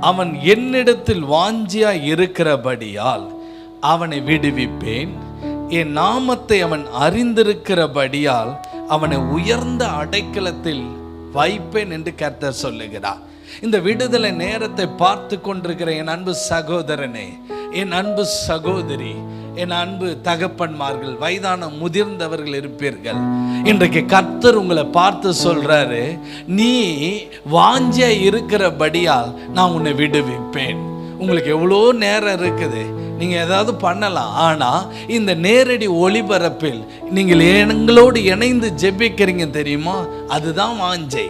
அவன் என்னிடத்தில் வாஞ்சியா இருக்கிறபடியால் அவனை விடுவிப்பேன். என் நாமத்தை அவன் அறிந்திருக்கிறபடியால் அவனை உயர்ந்த அடைக்கலத்தில் வைப்பேன் என்று கர்த்தர் சொல்லுகிறார். இந்த விடுதலை நேரத்தை பார்த்து கொண்டிருக்கிற என் அன்பு சகோதரனே என் அன்பு சகோதரி என் அன்பு தகப்பன்மார்கள் வயதான முதிர்ந்தவர்கள் இருப்பீர்கள். இன்றைக்கு கர்த்தர் உங்களை பார்த்து சொல்றாரு நீ வாஞ்சியா இருக்கிறபடியால் நான் உன்னை விடுவிப்பேன். உங்களுக்கு எவ்வளோ நேரம் இருக்குது? நீங்கள் ஏதாவது பண்ணலாம். ஆனால் இந்த நேரடி ஒளிபரப்பில் நீங்கள் எங்களோடு இணைந்து ஜெபிக்கிறீங்க தெரியுமா? அதுதான் வாஞ்சை.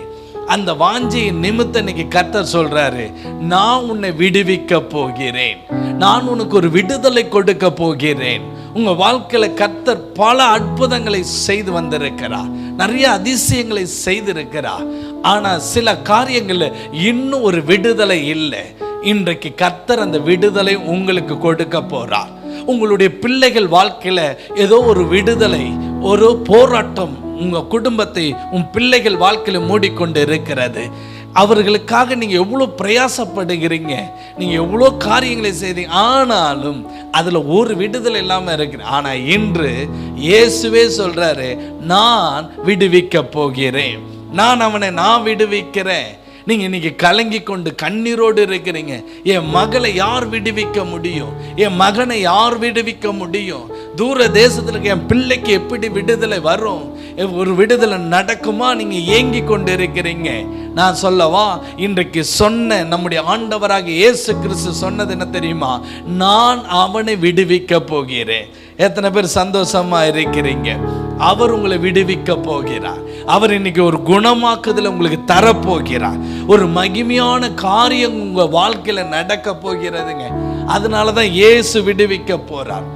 அந்த வாஞ்சையின் நிமித்த இன்னைக்கு கர்த்தர் சொல்றாரு நான் உன்னை விடுவிக்க போகிறேன். நான் உனக்கு ஒரு விடுதலை கொடுக்க போகிறேன். உங்க வாழ்க்கையில கர்த்தர் பல அற்புதங்களை செய்து வந்திருக்கிறார். நிறைய அதிசயங்களை செய்திருக்கிறார். ஆனா சில காரியங்கள்ல இன்னும் ஒரு விடுதலை இல்லை. இன்றைக்கு கர்த்தர் அந்த விடுதலை உங்களுக்கு கொடுக்க போறார். உங்களுடைய பிள்ளைகள் வாழ்க்கையில ஏதோ ஒரு விடுதலை ஒரு போராட்டம் உங்கள் குடும்பத்தை உன் பிள்ளைகள் வாழ்க்கையில் மூடிக்கொண்டு இருக்கிறது. அவர்களுக்காக நீங்கள் எவ்வளோ பிரயாசப்படுகிறீங்க நீங்கள் எவ்வளோ காரியங்களை செய்தீங்க ஆனாலும் அதில் ஒரு விடுதலை இல்லாமல் இருக்கிறேன் ஆனால் இன்று இயேசுவே சொல்கிறாரு நான் விடுவிக்க போகிறேன். நான் அவனை நான் விடுவிக்கிறேன். நீங்கள் இன்னைக்கு கலங்கி கொண்டு கண்ணீரோடு இருக்கிறீங்க. என் மகளை யார் விடுவிக்க முடியும்? என் மகனை யார் விடுவிக்க முடியும்? தூர தேசத்தில் இருக்க என் பிள்ளைக்கு எப்படி விடுதலை வரும்? ஒரு விடுதலை நடக்குமா? நீங்கள் ஏங்கி கொண்டு இருக்கிறீங்க நான் சொல்லவா இன்றைக்கு சொன்ன நம்முடைய ஆண்டவராக இயேசு கிறிஸ்து சொன்னது என்ன தெரியுமா? நான் அவனை விடுவிக்க போகிறேன். எத்தனை பேர் சந்தோஷமா இருக்கிறீங்க? அவர் உங்களை விடுவிக்க போகிறார். அவர் இன்னைக்கு ஒரு குணமாக்குதல் உங்களுக்கு தரப்போகிறார். ஒரு மகிமையான காரியம் உங்கள் வாழ்க்கையில் நடக்க போகிறதுங்க. அதனால தான் இயேசு விடுவிக்க போகிறார்